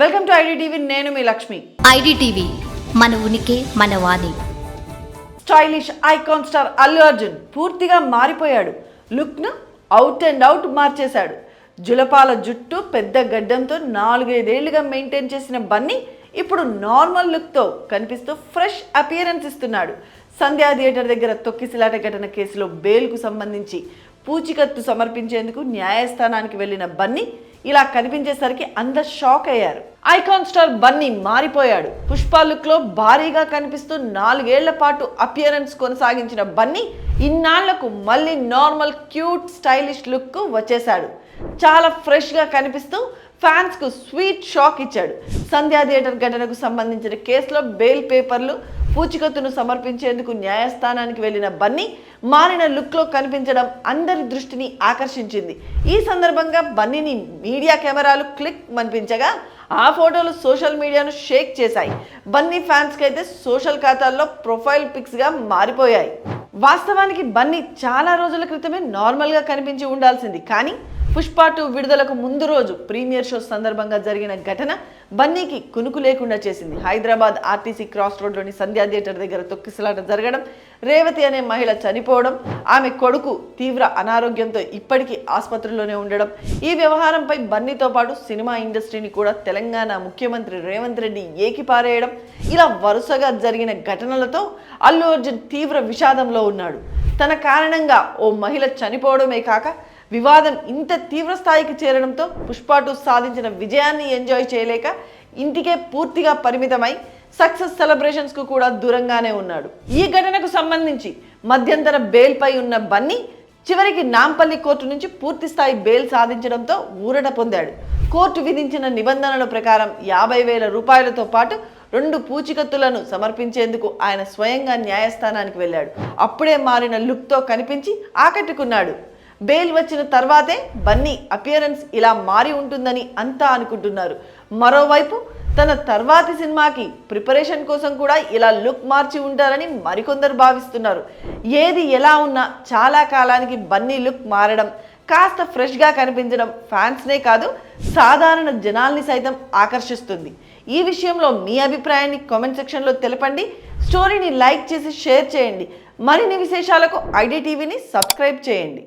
Welcome to IDTV నేను మీ Lakshmi. IDTV మన ఉనికి మన వాణి. Stylish icon star Allu Arjun పూర్తిగా మారిపోయాడు. లుక్ను అవుట్ అండ్ అవుట్ మార్చేశాడు. జులపాల జుట్టు పెద్ద గడ్డంతో నాలుగైదేళ్ళుగా మెయింటైన్ చేసిన బన్నీ ఇప్పుడు నార్మల్ లుక్తో కనిపిస్తూ ఫ్రెష్ అపియరెన్స్ ఇస్తున్నాడు. సంధ్యా థియేటర్ దగ్గర తొక్కిసిలాట ఘటన కేసులో బెయిల్కు సంబంధించి పూచికత్తు సమర్పించేందుకు న్యాయస్థానానికి వెళ్ళిన బన్నీ ఇలా కనిపించేసరికి అందరు షాక్ అయ్యారు. ఐకాన్ స్టార్ బన్నీ మారిపోయాడు. పుష్ప లుక్లో భారీగా కనిపిస్తూ నాలుగేళ్ళ పాటు అపియరెన్స్ కొనసాగించిన బన్నీ ఇన్నాళ్ళకు మళ్ళీ నార్మల్ క్యూట్ స్టైలిష్ లుక్కు వచ్చేశాడు. చాలా ఫ్రెష్గా కనిపిస్తూ ఫ్యాన్స్కు స్వీట్ షాక్ ఇచ్చాడు. సంధ్యా థియేటర్ ఘటనకు సంబంధించిన కేసులో బెయిల్ పేపర్లు పూచికత్తును సమర్పించేందుకు న్యాయస్థానానికి వెళ్ళిన బన్నీ మారిన లుక్లో కనిపించడం అందరి దృష్టిని ఆకర్షించింది. ఈ సందర్భంగా బన్నీని మీడియా కెమెరాలు క్లిక్ మనిపించగా ఆ ఫోటోలు సోషల్ మీడియాను షేక్ చేశాయి. బన్నీ ఫ్యాన్స్కి అయితే సోషల్ ఖాతాల్లో ప్రొఫైల్ పిక్స్గా మారిపోయాయి. వాస్తవానికి బన్నీ చాలా రోజుల క్రితమే నార్మల్గా కనిపించి ఉండాల్సింది. కానీ పుష్ప టూ విడుదలకు ముందు రోజు ప్రీమియర్ షో సందర్భంగా జరిగిన ఘటన బన్నీకి కునుకు లేకుండా చేసింది. హైదరాబాద్ ఆర్టీసీ క్రాస్ రోడ్లోని సంధ్యా థియేటర్ దగ్గర తొక్కిసలాట జరగడం రేవతి అనే మహిళ చనిపోవడం ఆమె కొడుకు తీవ్ర అనారోగ్యంతో ఇప్పటికీ ఆసుపత్రిలోనే ఉండడం. ఈ వ్యవహారంపై బన్నీతో పాటు సినిమా ఇండస్ట్రీని కూడా తెలంగాణ ముఖ్యమంత్రి రేవంత్ రెడ్డి ఏకిపారేయడం ఇలా వరుసగా జరిగిన ఘటనలతో అల్లు అర్జున్ తీవ్ర విషాదంలో ఉన్నాడు. తన కారణంగా ఓ మహిళ చనిపోవడమే కాక వివాదం ఇంత తీవ్ర స్థాయికి చేరడంతో పుష్పాటు సాధించిన విజయాన్ని ఎంజాయ్ చేయలేక ఇంటికే పూర్తిగా పరిమితమై సక్సెస్ సెలబ్రేషన్స్కు కూడా దూరంగానే ఉన్నాడు. ఈ ఘటనకు సంబంధించి మధ్యంతర బెయిల్పై ఉన్న బన్నీ చివరికి నాంపల్లి కోర్టు నుంచి పూర్తి స్థాయి బెయిల్ సాధించడంతో ఊరట పొందాడు. కోర్టు విధించిన నిబంధనల ప్రకారం యాభై వేల రూపాయలతో పాటు రెండు పూచికత్తులను సమర్పించేందుకు ఆయన స్వయంగా న్యాయస్థానానికి వెళ్ళాడు. అప్పుడే మారిన లుక్తో కనిపించి ఆకట్టుకున్నాడు. బెయిల్ వచ్చిన తర్వాతే బన్నీ అపియరెన్స్ ఇలా మారి ఉంటుందని అంతా అనుకుంటున్నారు. మరోవైపు తన తర్వాతి సినిమాకి ప్రిపరేషన్ కోసం కూడా ఇలా లుక్ మార్చి ఉంటారని మరికొందరు భావిస్తున్నారు. ఏది ఎలా ఉన్నా చాలా కాలానికి బన్నీ లుక్ మారడం కాస్త ఫ్రెష్గా కనిపించడం ఫ్యాన్స్నే కాదు సాధారణ జనాల్ని సైతం ఆకర్షిస్తుంది. ఈ విషయంలో మీ అభిప్రాయాన్ని కామెంట్ సెక్షన్లో తెలపండి. స్టోరీని లైక్ చేసి షేర్ చేయండి. మరిన్ని విశేషాలకు ఐడి టీవీని సబ్స్క్రైబ్ చేయండి.